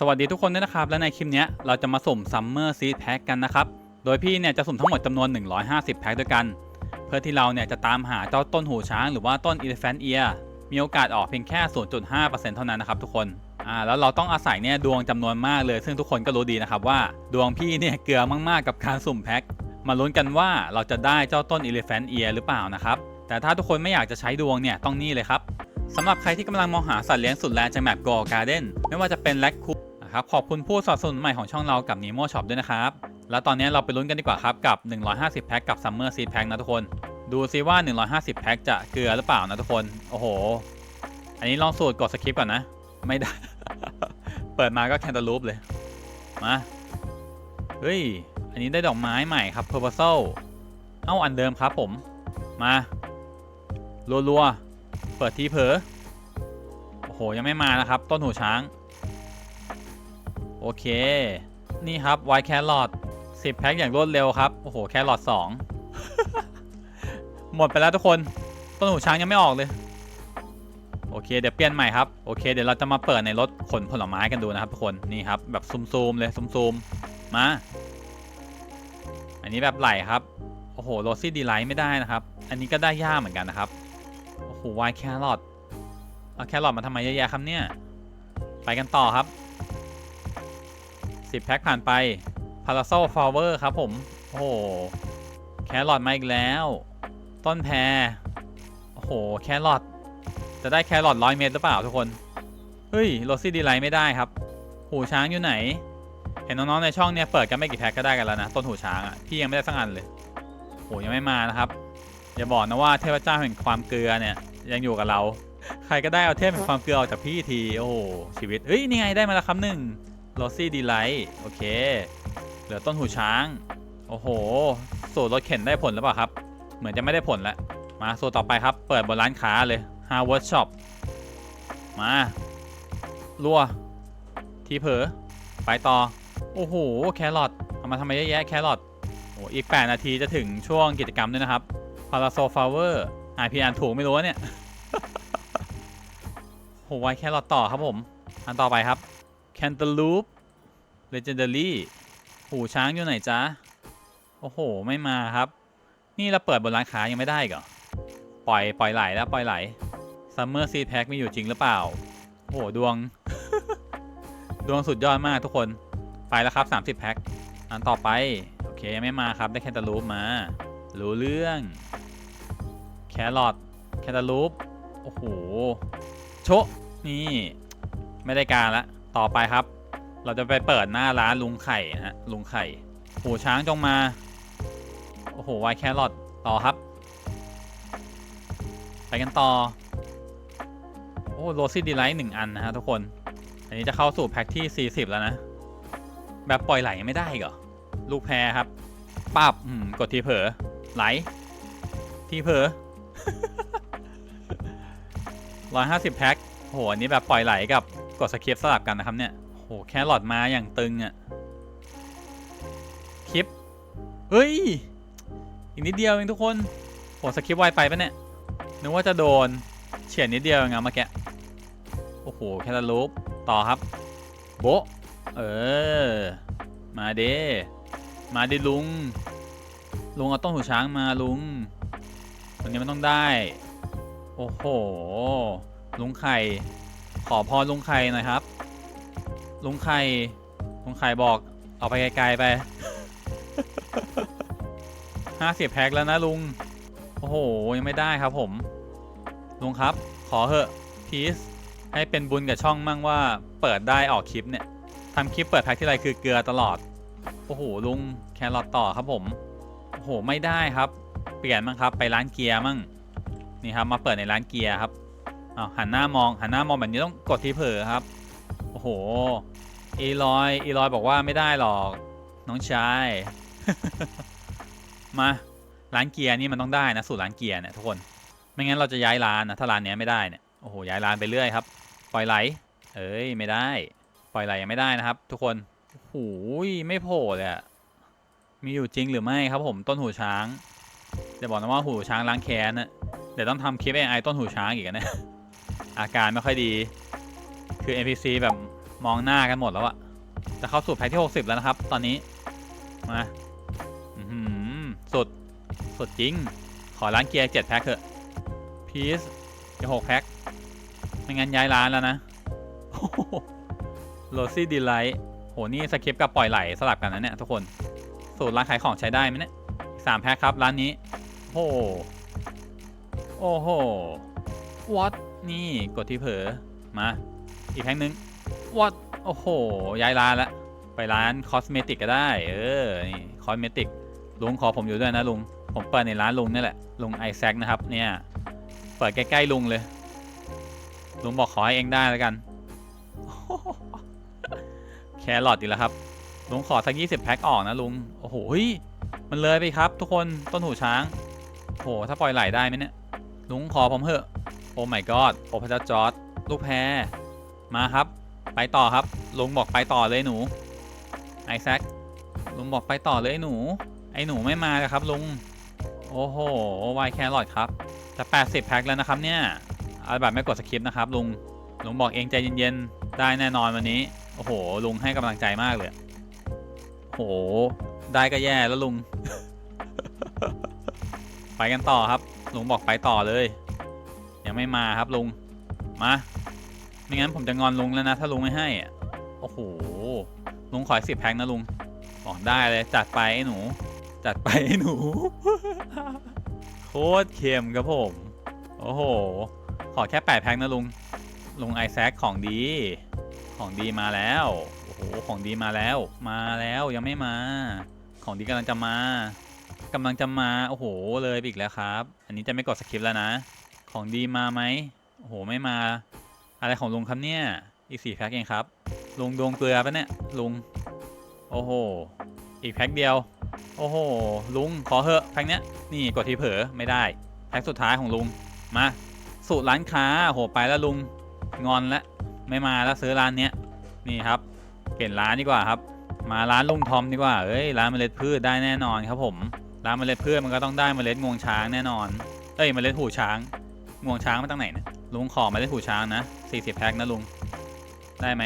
สวัสดีทุกคนด้วยนะครับ และในคลิปนี้เราจะมาสุ่ม Summer Seed Pack กันนะครับ โดยพี่เนี่ยจะสุ่มทั้งหมดจำนวน 150 แพ็คด้วยกัน เพื่อที่เราเนี่ยจะตามหาเจ้าต้นหูช้างหรือว่าต้น Elephant Ear มีโอกาสออกเพียงแค่ 0.5%เท่านั้นนะครับทุกคนอ่าแล้วเราต้องอาศัยเนี่ยดวงจำนวนมากเลย ซึ่งทุกคนก็รู้ดีนะครับว่าดวงพี่เนี่ยเกลือมากๆกับการสุ่มแพ็คมาลุ้นกันว่าเราจะได้เจ้าต้น Elephant Ear หรือเปล่านะครับแต่ถ้าทุกคนไม่อยากจะใช้ดวงเนี่ยต้องนี่เลยครับสำหรับใครที่กำลังมองหาสัตว์เลี้ยงสุดแรงจากแมป Go Garden ไม่ว่าจะเป็นแลคคู นะครับขอบคุณผู้สนับสนุนใหม่ของช่องเรากับ Nemo Shop ด้วยนะครับ แล้วตอนนี้เราไปลุ้นกันดีกว่าครับกับ 150 แพ็คกับ Summer Seed Pack นะทุกคน ดูซิว่า 150 แพ็คจะเกลือหรือเปล่านะทุกคน โอ้โห อันนี้ลองสูตรกดสคริปต์ก่อนนะ ไม่ได้ เปิดมาก็แคนตาลูปเลย มา เฮ้ย อันนี้ได้ดอกไม้ใหม่ครับ Purposal เอ้าอันเดิมครับผม มารัวๆเปิดทีเผลอโอ้โหยังไม่มานะครับ ต้นหูช้าง เค นี่ครับไวแครอท10แพ็คอย่างรวดเร็วครับ โอ้โห แครอท2หมดไปแล้วทุกคนต้นหูช้างยังไม่ออกเลย โอเค เดี๋ยวเปลี่ยนใหม่ครับ โอเค เดี๋ยวเราจะมาเปิดในรถขนผลไม้กันดูนะครับทุกคน นี่ครับ แบบซูมๆเลยซูมๆ มา อันนี้แบบไหลครับ โอ้โห โรซี่ดีไลท์ไม่ได้นะครับ อันนี้ก็ได้ยากเหมือนกันนะครับ โอ้โหไวแครอท เอาแครอทมาทำไมเยอะแยะครับเนี่ย ไปกันต่อครับ 10 แพ็คผ่านไป Parasol Flower ครับผม โอ้โห แครอทมาอีกแล้ว ต้นแพรโอ้โห แครอทจะได้แครอทร้อยเมตรหรือเปล่าทุกคน เฮ้ยโรซี่ดีไลท์ไม่ได้ครับ หูช้างอยู่ไหน เห็นน้องๆในช่องเนี่ยเปิดกันไม่กี่แพ็คก็ได้กันแล้วนะ ต้นหูช้างอะ พี่ยังไม่ได้สักอันเลยโหยังไม่มานะครับ อย่าบอกนะว่าเทพเจ้าแห่งความเกลือเนี่ยยังอยู่กับเรา ใครก็ได้เอาเทพแห่งความเกลือออกจากพี่ที โอ้ชีวิตเฮ้ยนี่ไงได้มาแล้วคำหนึ่ง โรซี่ดีไลท์โอเค เหลือต้นหูช้าง โอ้โห สูตรรถเข็นได้ผลหรือเปล่าครับ เหมือนจะไม่ได้ผลล้วมาสูตรต่อไปครับ เปิดบนร้านค้าเลย Harvard Shop มารัว ทีเผลอไปต่อ โอ้โห แครอทเอามาทำไมเยอะแยะแครอทโอ้อีก 8 นาทีจะถึงช่วงกิจกรรมด้วยนะครับ Parasol Flower อ่านพี่อ่านถูกไม่รู้เนี่ยโหไวแครอทต่อครับผม อันต่อไปครับ Cantaloupe Legendary หูช้างอยู่ไหนจ๊ะ โอ้โห ไม่มาครับ นี่เราเปิดบนร้านค้ายังไม่ได้กเหรอ ปล่อยปล่อยไหลแล้วปล่อยไหล Summer Seed Pack มีอยู่จริงหรือเปล่า โอ้โห ดวง ดวงสุดยอดมากทุกคน ไปแล้วครับ 30 แพ็ค อันต่อไป โอเคยังไม่มาครับ ได้แคนตาลูปมา รู้เรื่อง แครอทแคนตาลูป โอ้โห โชะนี่ ไม่ได้การละ ต่อไปครับ เราจะไปเปิดหน้าร้านลุงไข่นะฮะลุงไข่หูช้างจงมา โอ้โหไวแครอทต่อครับ ไปกันต่อ โอ้โรซี่ดีไลท์หนึ่งอันนะฮะทุกคน อันนี้จะเข้าสู่แพ็คที่ 40 แล้วนะ แบบปล่อยไหลไม่ได้กเหรอ ลูกแพรครับปับอืมกดทีเผลอไหล ทีเผลอร้อยห้าสิบแพ็คโหอันนี้แบบปล่อยไหลกับ กดสคริปต์สลับกันนะครับเนี่ยโหแค่หลอดมาอย่างตึงอะ่ะคลิปเฮ้ย อีกนิดเดียวเองทุกคนโหสคริปไวไปปะเนี่ย นึกว่าจะโดนเฉียดนิดเดียวเองอะเมื่อกี้โอ้โห แคทาลูป ต่อครับ โบเออ มาเด มาดิลุง ลุงเอาต้นหูช้างมาลุงวันนี้มันต้องได้ โอ้โห ลุงไข่ ขอพรลุงไข่หน่อยครับ ลุงไข่ลุงไข่บอกเอาไปไกลๆไปห้าสิบแพ็คแล้วนะลุง โอ้โห ยังไม่ได้ครับผม ลุงครับ ขอเหอะพีซให้เป็นบุญกับช่องมั่งว่าเปิดได้ออกคลิปเนี่ยทำคลิปเปิดแพ็คที่ไรคือเกลือตลอด โอ้โหลุงแครอทต่อครับผม โอ้โห ไม่ได้ครับ เปลี่ยนมั่งครับ ไปร้านเกียร์มั่ง นี่ครับ มาเปิดในร้านเกียร์ครับ อ้าวหันหน้ามองหันหน้ามองแบบนี้ต้องกดที่เผลอครับ โอ้โหเอลอยเอลอยบอกว่าไม่ได้หรอก น้องชาย มาร้านเกียร์นี่มันต้องได้นะสูตรร้านเกียร์เนี่ยทุกคน ไม่งั้นเราจะย้ายร้านนะถ้าร้านเนี้ยไม่ได้เนี่ยโอ้โหย้ายร้านไปเรื่อยครับ ปล่อยไหล เอ้ยไม่ได้ ปล่อยไหลยังไม่ได้นะครับ ทุกคนโอ้โหไม่โผล่เลยมีอยู่จริงหรือไม่ครับผมต้นหูช้างจะบอกนะว่าหูช้างล้างแค้นนะเดี๋ยวต้องทำคลิปไอต้นหูช้างอีกนะ อาการไม่ค่อยดี คือ NPC แบบมองหน้ากันหมดแล้วอะจะเข้าสู่แพ็ที่ 60 แล้วนะครับ ตอนนี้ มาสุด สุดจริง ขอร้านเกียร์7แพ็คเถอะ พีซจะ6แพ็ค ไม่งั้นย้ายร้านแล้วนะโรซี่ดีไลท์โห นี่สคริปต์กับปล่อยไหลสลับกันนะเนี่ยทุกคน สูตรร้านขายของใช้ได้ไหมเนี่ยสามแพ็คครับร้านนี้ โอ้โห โอ้โห what นี่กดที่เผลอมา อีกแพ็คนึง what โอ้โห ย้ายร้านละไปร้านคอสเมติกก็ได้ เออ นี่คอสเมติกลุงขอผมอยู่ด้วยนะลุง ผมเปิดในร้านลุงนี่แหละ ลุงไอแซคนะครับ เนี่ย เปิดใกล้ๆลุงเลย ลุงบอกขอให้เองได้แล้วกัน แครอทอีกแล้วครับ ลุงขอสักยี่สิบแพ็คออกนะลุง โอ้โหมันเลยไปครับ ทุกคน ต้นหูช้างโหถ้าปล่อยไหลได้ไหมเนี่ย ลุงขอผมเถอะ อ้ my god โอ้พระเจ้าจอร์ดลูกแพมาครับ ไปต่อครับ ลุงบอกไปต่อเลยหนู ไอแซคลุงบอกไปต่อเลยหนู ไอหนูไม่มาเลยครับลุง โอ้โหวายแครอทครับจะ80 แพ็คแล้วนะครับเนี่ยเอาแบบไม่กดสคริปต์นะครับลุง ลุงบอกเองใจเย็นๆ ได้แน่นอนวันนี้ โอ้โห ลุงให้กำลังใจมากเลย โอ้โห ได้ก็แย่แล้วลุง ไปกันต่อครับ ลุงบอกไปต่อเลย ไม่มาครับลุง มาไม่งั้นผมจะงอนลุงแล้วนะ ถ้าลุงไม่ให้อะโอ้โหลุงขอสิบแพ็คนะลุงบอกได้เลยจัดไปไอ้หนู จัดไปไอ้หนู โคตรเค็มครับผม โอ้โห ขอแค่แปดแพ็คนะลุง ลุงไอแซคของดี ของดีมาแล้ว โอ้โห ของดีมาแล้ว มาแล้วยังไม่มา ของดีกำลังจะมากำลังจะมา โอ้โห เลยอีกแล้วครับ อันนี้จะไม่กดสคริปต์แล้วนะ ของดีมาไหมโอ้โหไม่มา อะไรของลุงครับเนี่ยอีกสี่แพ็คเองครับลุงดวงเกลือปะเนี่ยลุงโอ้โหอีกแพ็คเดียว โอ้โหลุงขอเหอะแพ็คเนี้ยนี่กดทีเผลอไม่ได้แพ็คสุดท้ายของลุงมาสูตรร้านค้าโหไปแล้วลุงงอนแล้วไม่มาแล้วซื้อร้านเนี้ยนี่ครับ เปลี่ยนร้านดีกว่าครับ มาร้านลุงทอมดีกว่าเอ้ยร้านเมล็ดพืชได้แน่นอนครับผมร้านเมล็ดพืชมันก็ต้องได้เมล็ดงวงช้างแน่นอน เอ้ยเมล็ดหูช้าง งวงช้างมาตั้งไหนเนี่ยลุงขอมล็ดหูช้างนะ40แพ็คนะลุงได้ไหม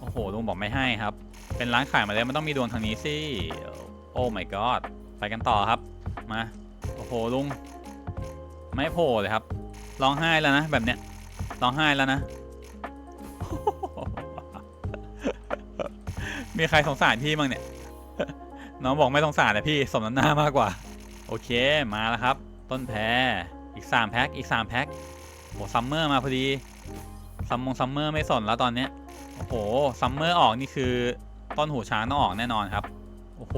โอ้โหลุงบอกไม่ให้ครับ เป็นร้านขายมาแล้วมันต้องมีดวงทางนี้สิโอ้ my god ไปกันต่อครับมาโอ้โหลุงไม่โผล่เลยครับร้องไห้แล้วนะแบบเนี้ยร้องไห้แล้วนะ มีใครสงสารพี่บ้างเนี่ยน้องบอกไม่สงสารแต่พี่สมน้ำหน้ามากกว่า โอเคมาแล้วครับ ต้นแพร อีก3แพ็คอีก3แพ็คโอ้ซัมเมอร์มาพอดีซัมมงซัมเมอร์ไม่สนแล้วตอนเนี้ยโอ้โหซัมเมอร์ออกนี่คือต้นหูช้างต้องออกแน่นอนครับ โอ้โห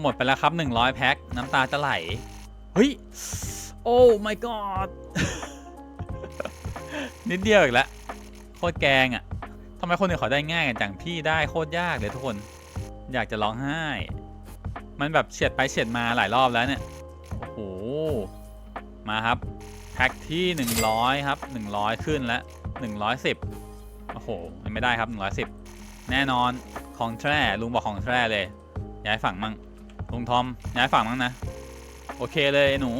หมดไปแล้วครับ 100 แพ็ค น้ำตาจะไหล เฮ้ย โอ้ my god นิดเดียวอีกแล้ว โคตรแกงอะ่ะทำไมคนอื่นเขาได้ง่ายกันจังพี่ได้โคตรยากเลยทุกคน อยากจะร้องไห้ มันแบบเฉียดไปเฉียดมาหลายรอบแล้วเนี่ย โอ้โห มาครับ แพ็คที่ 100 ครับ 100 ขึ้นแล้ว 110 โอ้โหยังไม่ได้ครับ 110 แน่นอนของแท้ลุงบอกของแท้เลย ย้ายฝั่งมั่งลุงทอม ย้ายฝั่งมั่งนะ โอเคเลยหนู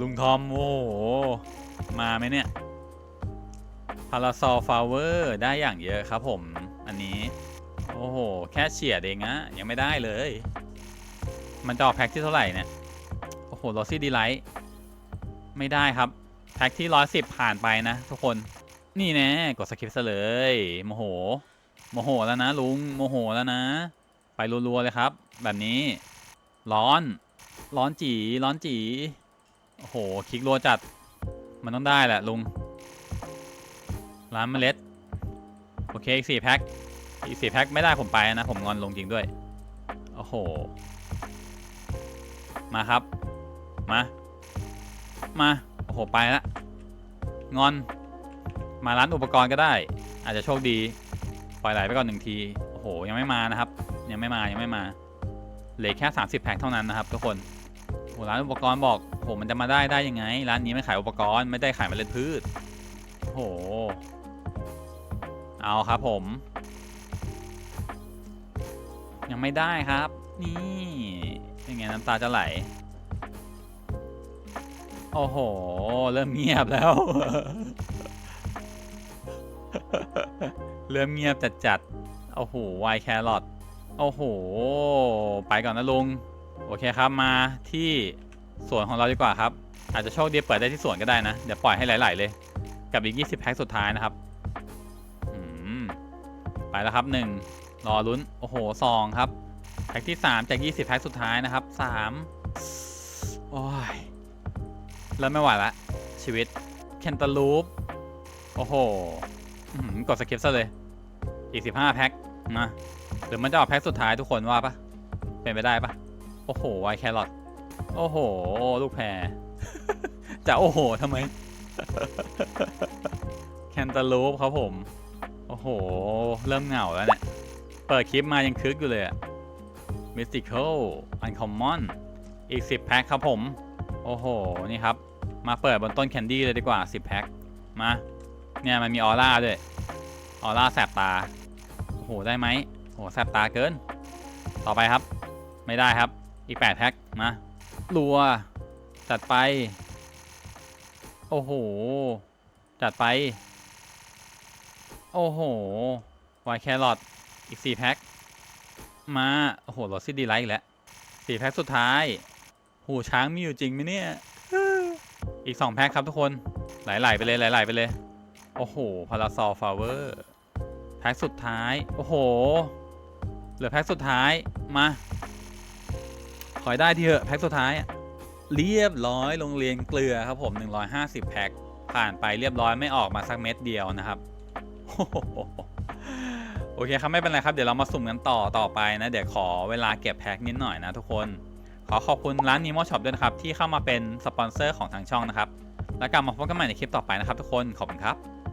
ลุงทอม โอ้โห มาไหมเนี่ยพาราซอลฟลาเวอร์ได้อย่างเยอะครับผม อันนี้ โอ้โห แค่เฉียดเองอะยังไม่ได้เลย มันจะออกแพ็คที่เท่าไหร่เนี่ย โอ้โหลอซี่ดีไลท์ไม่ได้ครับ แพ็คที่ร้อยสิบผ่านไปนะทุกคน นี่แน่กดสกิปซะเลยโมโห โมโหแล้วนะลุงโมโหแล้วนะ ไปรัวๆเลยครับ แบบนี้ ร้อน ร้อนจีร้อนจีโอ้โห คลิกรัวจัด มันต้องได้แหละลุง ร้านเมล็ด โอเค อีกสี่แพ็ค อีกสี่แพ็คไม่ได้ผมไปนะ ผมงอนลงจริงด้วย โอ้โห มาครับ มา มา โอ้โห ไปละ งอน มาร้านอุปกรณ์ก็ได้ อาจจะโชคดี ปล่อยไหลไปก่อนหนึ่งที โอ้โห ยังไม่มานะครับ ยังไม่มา ยังไม่มา เหลือแค่ 30 แพ็คเท่านั้นนะครับทุกคน โอ้โห ร้านอุปกรณ์บอกโอ้โห มันจะมาได้ได้ยังไง ร้านนี้ไม่ขายอุปกรณ์ ไม่ได้ขายเมล็ดพืช โอ้โห เอาครับผม ยังไม่ได้ครับ นี่ ยังไงน้ำตาจะไหล โอ้โห เริ่มเงียบแล้ว เริ่มเงียบจัดจัดโอ้โหไวแครอทโอ้โห ไปก่อนนะลุง โอเคครับมาที่สวนของเราดีกว่าครับ อาจจะโชคดีเปิดได้ที่สวนก็ได้นะ เดี๋ยวปล่อยให้ไหลๆเลย กับอีก 20 แพ็คสุดท้ายนะครับไปแล้วครับหนึ่งรอลุ้น โอ้โหสองครับ พ็คที่ 3 จาก 20 แพ็คสุดท้ายนะครับ 3 โอ้ยเริ่มไม่ไหวละ ชีวิตเคนตาลูป โอ้โหกดสกิปซะเลย อีก 15 แพ็คนะหรือมันจะออกแพ็คสุดท้ายทุกคนว่าปะเป็นไปได้ปะโอ้โห ไวแครอทโอ้โห ลูกแพรจะโอ้โหทำไม แคนตาลูปครับผม โอ้โห เริ่มเหงาแล้วเนี่ย เปิดคลิปมายังคึกอยู่เลยอะ Mystical Uncommon อีก 10 แพ็คครับผม โอ้โห นี่ครับ มาเปิดบนต้นแคนดี้เลยดีกว่า 10 แพ็ค มา เนี่ยมันมีออร่าด้วย ออร่าแสบตา โอ้โห ได้ไหมโอ้โหแสบตาเกิน ต่อไปครับ ไม่ได้ครับ อีก 8 แพ็ค มารัว จัดไป โอ้โห จัดไป โอ้โห ไวแครอทอีก 4 แพ็ค มา โอ้โหรถซิดีไลท์อีกแล้วสี่แพ็คสุดท้าย หูช้างมีอยู่จริงไหมเนี่ย อีก2แพ็คครับทุกคนไหลๆไปเลยไหลๆไปเลย โอ้โหพาราซอลฟลาเวอร์ แพ็คสุดท้าย โอ้โห เหลือแพ็คสุดท้าย มา ขอให้ได้ทีเหอะแพ็คสุดท้าย เรียบร้อยโรงเรียนเกลือครับผม 150 แพ็ค ผ่านไปเรียบร้อยไม่ออกมาสักเม็ดเดียวนะครับโอ โอเคครับไม่เป็นไรครับเดี๋ยวเรามาสุ่มกันต่อต่อไปนะ เดี๋ยวขอเวลาเก็บแพ็คนิดหน่อยนะทุกคนขอขอบคุณร้านนีโมช็อปด้วยนะครับ ที่เข้ามาเป็นสปอนเซอร์ของทางช่องนะครับ แล้วกลับมาพบกันใหม่ในคลิปต่อไปนะครับทุกคนขอบคุณครับ